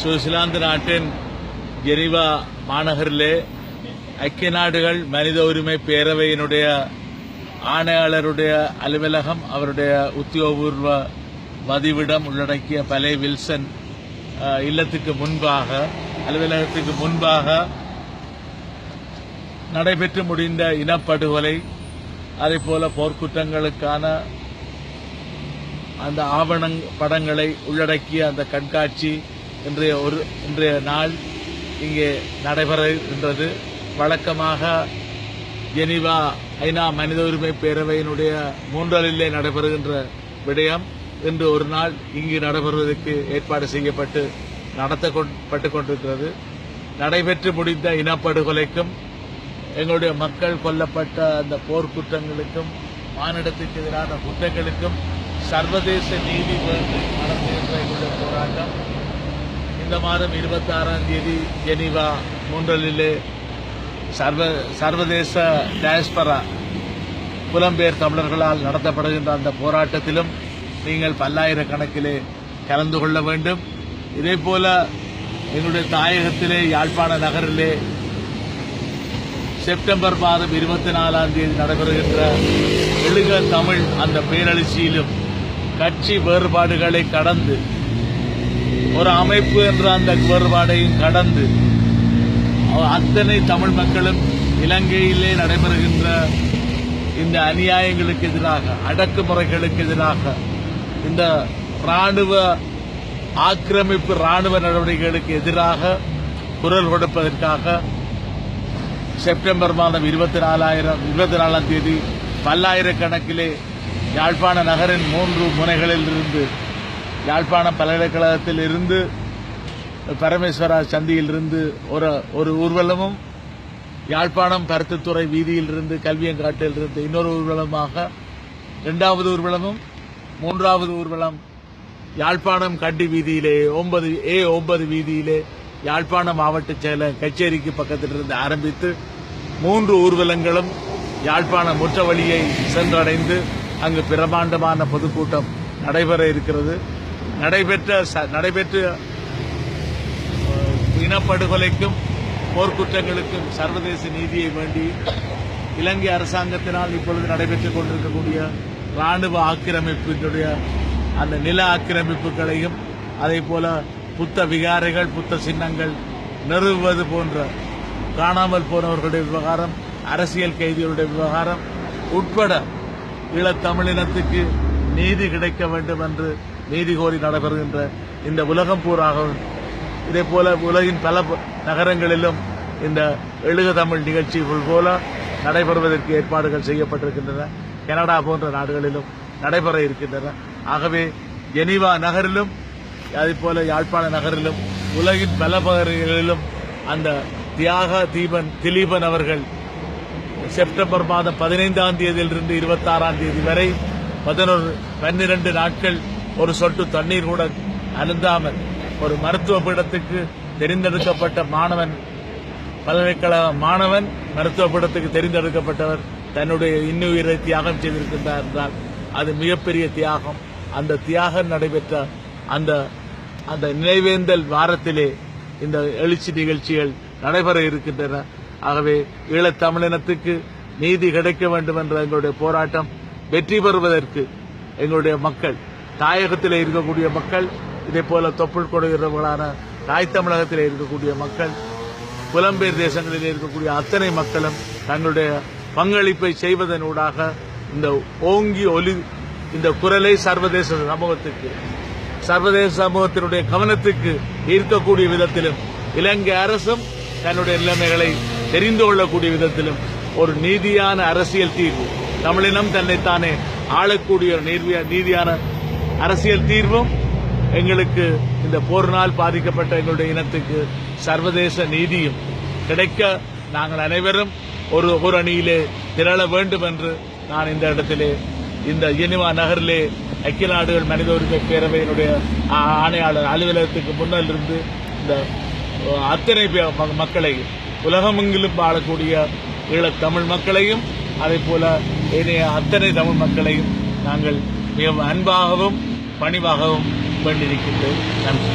Switzerland நாட்டின் Geneva மாநகரிலே ஐக்கிய நாடுகள் மனித உரிமை பேரவையினுடைய ஆணையாளருடைய அலுவலகம் அவருடைய உத்தியோகபூர்வ வதிவிடம் உள்ளடக்கிய பலே வில்சன் இல்லத்துக்கு முன்பாக அலுவலகத்துக்கு முன்பாக நடைபெற்று முடிந்த இனப்படுகொலை அதே போல போர்க்குற்றங்களுக்கான அந்த ஆவணங் படங்களை உள்ளடக்கிய அந்த கண்காட்சி இன்றைய ஒரு இன்றைய நாள் இங்கே நடைபெறுகின்றது. வழக்கமாக ஜெனிவா ஐநா மனித உரிமை பேரவையினுடைய மூன்றலிலே நடைபெறுகின்ற விடயம். இன்று ஒரு நாள் இங்கு நடைபெறுவதற்கு ஏற்பாடு செய்யப்பட்டு நடத்தப்பட்டு கொண்டிருக்கிறது. நடைபெற்று முடிந்த இனப்படுகொலைக்கும் எங்களுடைய மக்கள் கொல்லப்பட்ட அந்த போர்க்குற்றங்களுக்கும் மானிடத்துக்கு எதிரான குற்றங்களுக்கும் சர்வதேச நீதி வேண்டி எங்களுடைய போராட்டம் இந்த மாதம் இருபத்தி ஆறாம் தேதி ஜெனீவா மூன்றலிலே சர்வ சர்வதேச டயஸ்பரா புலம்பெயர் தமிழர்களால் நடத்தப்படுகின்ற அந்த போராட்டத்திலும் நீங்கள் பல்லாயிரக்கணக்கிலே கலந்து கொள்ள வேண்டும். இதே போல எங்களுடைய தாயகத்திலே யாழ்ப்பாண நகரிலே செப்டம்பர் மாதம் இருபத்தி நாலாம் தேதி நடைபெறுகின்ற எழுக தமிழ் அந்த பேரழிச்சியிலும் கட்சி வேறுபாடுகளை கடந்து ஒரு அமைப்பு என்ற அந்த வேறுபாடையும் கடந்து அத்தனை தமிழ் மக்களும் இலங்கையிலே நடைபெறுகின்ற இந்த அநியாயங்களுக்கு எதிராக அடக்குமுறைகளுக்கு எதிராக இந்த ராணுவ ஆக்கிரமிப்பு ராணுவ நடவடிக்கைகளுக்கு எதிராக குரல் கொடுப்பதற்காக செப்டம்பர் மாதம் இருபத்தி நாலாயிரம் இருபத்தி நாலாம் தேதி பல்லாயிரக்கணக்கிலே யாழ்ப்பாண நகரின் மூன்று முனைகளில் இருந்து யாழ்ப்பாணம் பல்கலைக்கழகத்தில் இருந்து பரமேஸ்வரா சந்தியிலிருந்து ஒரு ஒரு ஊர்வலமும் யாழ்ப்பாணம் பருத்தித்துறை வீதியிலிருந்து கல்வியங்காட்டிலிருந்து கல்வியங்காட்டில் இருந்து இன்னொரு ஊர்வலமாக இரண்டாவது ஊர்வலமும் மூன்றாவது ஊர்வலம் யாழ்ப்பாணம் கண்டி வீதியிலே ஒன்பது ஏ ஒன்பது வீதியிலே யாழ்ப்பாணம் மாவட்ட செயலர் கச்சேரிக்கு பக்கத்தில் இருந்து ஆரம்பித்து மூன்று ஊர்வலங்களும் யாழ்ப்பாணம் முற்ற வழியை சென்றடைந்து அங்கு பிரமாண்டமான பொதுக்கூட்டம் நடைபெற இருக்கிறது. நடைபெற்ற ச- நடைபெற்ற இனப்படுகொலைக்கும் போர்க்குற்றங்களுக்கும் சர்வதேச நீதியை வேண்டி இலங்கை அரசாங்கத்தினால் இப்பொழுது நடைபெற்றுக் கொண்டிருக்கக்கூடிய ராணுவ ஆக்கிரமிப்பினுடைய அந்த நில ஆக்கிரமிப்புகளையும் அதே போல புத்த விகாரைகள் புத்த சின்னங்கள் நிறுவுவது போன்ற காணாமல் போனவர்களுடைய விவகாரம் அரசியல் கைதிகளுடைய விவகாரம் உட்பட ஈழத்தமிழினத்துக்கு நீதி கிடைக்க வேண்டும் என்று நீதி கோரி நடைபெறுகின்ற இந்த உலகம் பூராகவும் இதே போல உலகின் பல நகரங்களிலும் இந்த எழுக தமிழ் நிகழ்ச்சிகள் போல நடைபெறுவதற்கு ஏற்பாடுகள் செய்யப்பட்டிருக்கின்றன. கனடா போன்ற நாடுகளிலும் நடைபெற இருக்கின்றன. ஆகவே ஜெனீவா நகரிலும் அதேபோல யாழ்ப்பாண நகரிலும் உலகின் பல பகுதிகளிலும் அந்த தியாக தீபன் திலீபன் அவர்கள் செப்டம்பர் மாதம் பதினைந்தாம் தேதியிலிருந்து இருபத்தாறாம் தேதி வரை பதினொரு பன்னிரண்டு நாட்கள் ஒரு சொட்டு தண்ணீர் கூட அருந்தாமல் ஒரு மருத்துவ பீடத்துக்கு தெரிந்தெடுக்கப்பட்ட மாணவன் பல்கலைக்கழக மாணவன் மருத்துவ பீடத்துக்கு தெரிந்தெடுக்கப்பட்டவர் தன்னுடைய இன்னுயிரை தியாகம் செய்திருக்கின்றார் என்றால் அது மிகப்பெரிய தியாகம். அந்த தியாகம் நடைபெற்ற அந்த அந்த நினைவேந்தல் வாரத்திலே இந்த எழுச்சி நிகழ்ச்சிகள் நடைபெற இருக்கின்றன. ஆகவே ஈழத்தமிழினத்துக்கு நீதி கிடைக்க வேண்டும் என்ற எங்களுடைய போராட்டம் வெற்றி பெறுவதற்கு எங்களுடைய மக்கள் தாயகத்தில் இருக்கக்கூடிய மக்கள் இதே போல தொப்புள் கொடுகிறவர்களான தாய் தமிழகத்தில் இருக்கக்கூடிய மக்கள் புலம்பெயர் தேசங்களில் இருக்கக்கூடிய அத்தனை மக்களும் தங்களுடைய பங்களிப்பை செய்வதனூடாக இந்த ஓங்கி ஒலி இந்த குரலை சர்வதேச சமூகத்துக்கு சர்வதேச சமூகத்தினுடைய கவனத்துக்கு ஈர்க்கக்கூடிய விதத்திலும் இலங்கை அரசும் தன்னுடைய நிலைமைகளை தெரிந்து கொள்ளக்கூடிய விதத்திலும் ஒரு நீதியான அரசியல் தீர்வு. தமிழினம் தன்னைத்தானே ஆளக்கூடிய ஒரு நீதியான அரசியல் தீர்வும் எங்களுக்கு இந்த போரினால் பாதிக்கப்பட்ட எங்களுடைய இனத்துக்கு சர்வதேச நீதியும் கிடைக்க நாங்கள் அனைவரும் ஒரு ஒரு அணியிலே திரள வேண்டும் என்று நான் இந்த இடத்திலே இந்த ஜெனிவா நகரிலே ஐக்கிய நாடுகள் மனித உரிமை பேரவையினுடைய ஆணையாளர் அலுவலகத்துக்கு முன்னால் இருந்து இந்த அத்தனை பே- ம- மக்களையும் உலகமெங்கிலும் வாழக்கூடிய ஈழத்தமிழ் மக்களையும் அதே போல ஏனைய அத்தனை தமிழ் மக்களையும் நாங்கள் மிகவும் அன்பாகவும் பணிவாகவும் கொண்டிருக்கின்றது நன்றி.